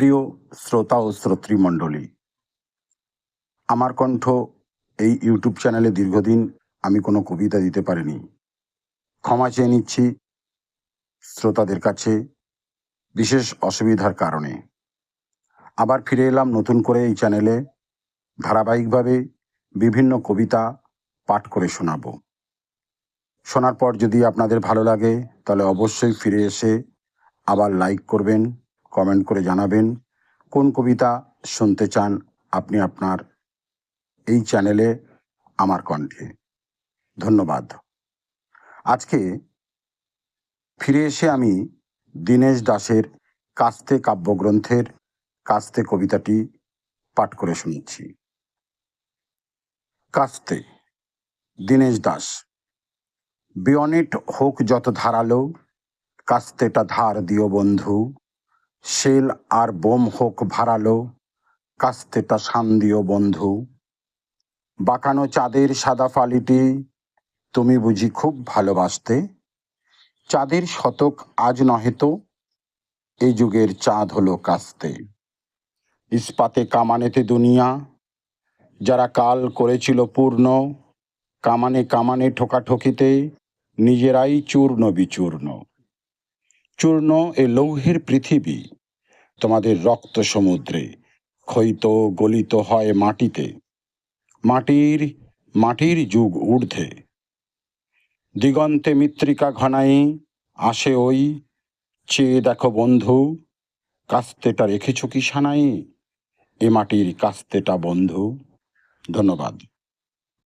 প্রিয় শ্রোতা ও শ্রোতৃমণ্ডলী, আমার কণ্ঠ এই ইউটিউব চ্যানেলে দীর্ঘদিন আমি কোনো কবিতা দিতে পারিনি। ক্ষমা চেয়ে নিচ্ছি শ্রোতাদের কাছে বিশেষ অসুবিধার কারণে। আবার ফিরে এলাম নতুন করে এই চ্যানেলে ধারাবাহিকভাবে বিভিন্ন কবিতা পাঠ করে শোনাবো। শোনার পর যদি আপনাদের ভালো লাগে, তাহলে অবশ্যই ফিরে এসে আবার লাইক করবেন কমেন্ট করে জানাবেন। কোন কবিতা শুনতে চান আপনি আপনার এই চ্যানেলে আমার কণ্ঠে? ধন্যবাদ। আজকে ফিরে এসে আমি দীনেশ দাসের কাস্তে কাব্যগ্রন্থের কাস্তে কবিতাটি পাঠ করে শুনেছি। কাস্তে, দীনেশ দাস। বিয়নেট হোক যত ধারালো, কাস্তেটা ধার দিও বন্ধু। শেল আর বোম হোক ভারালো, কাস্তেটা শান দিও বন্ধু। বাঁকানো চাঁদের সাদা ফালিটি, তুমি বুঝি খুব ভালোবাসতে। চাঁদের শতক আজ নহে তো এই যুগের চাঁদ হলো কাস্তে। ইস্পাতে কামানেতে দুনিয়া, যারা কাল করেছিল পূর্ণ, কামানে কামানে ঠোকাঠকিতে নিজেরাই চূর্ণ বিচূর্ণ চূর্ণ এ লৌহের পৃথিবী তোমাদের রক্ত সমুদ্রে, ক্ষয়িত গলিত হয় মাটিতে। মাটির মাটির যুগ ঊর্ধ্বে। দিগন্তে মৃত্তিকা ঘনাই আসে ওই, চেয়ে দেখো বন্ধু, কাস্তেটা রেখেছ কি সানাই এ মাটির কাস্তেটা বন্ধু। ধন্যবাদ।